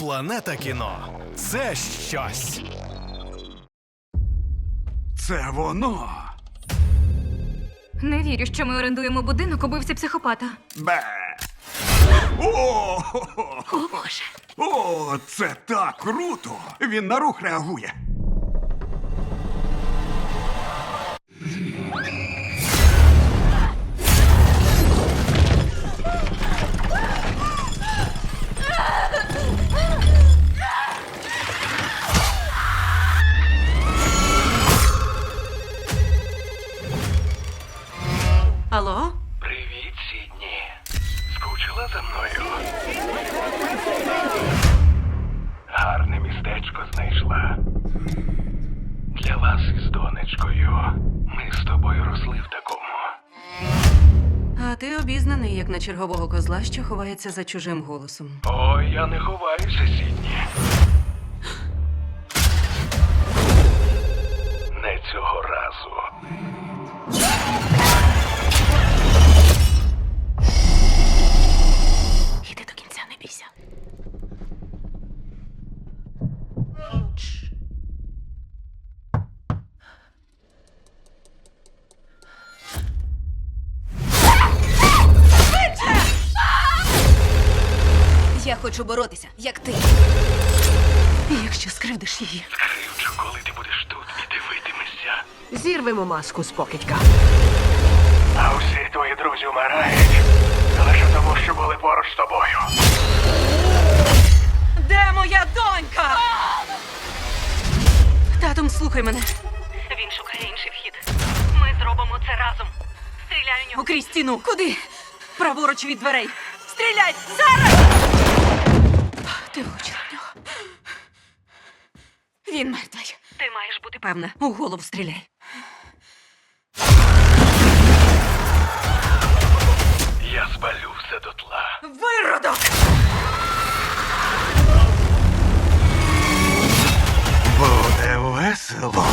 Планета кіно це щось. Це воно. Не вірю, що ми орендуємо будинок убивці психопата. Бе. О, О, Боже. О, це так круто! Він на рух реагує. Алло? Привіт, Сідні. Скучила за мною. Гарне містечко знайшла. Для вас із донечкою. Ми з тобою росли в такому. А ти обізнаний, як на чергового козла, що ховається за чужим голосом. Ой, я не ховаюся, Сідні. Хочу боротися, як ти. І якщо скривдиш її, Скривчу, коли ти будеш тут і дивитимешся. Зірвемо маску з покидька. А усі твої друзі вмирають. Лише тому, що були поруч з тобою. Де моя донька? Татом, слухай мене. Він шукає інший вхід. Ми зробимо це разом. Стріляй у нього. Окрій стіну. Куди? Праворуч від дверей. Стріляй! Зараз! Ти влучила в нього. Він мертвий. Ти маєш бути певна. у голову стріляй. Я спалю все дотла. Виродок! Буде весело.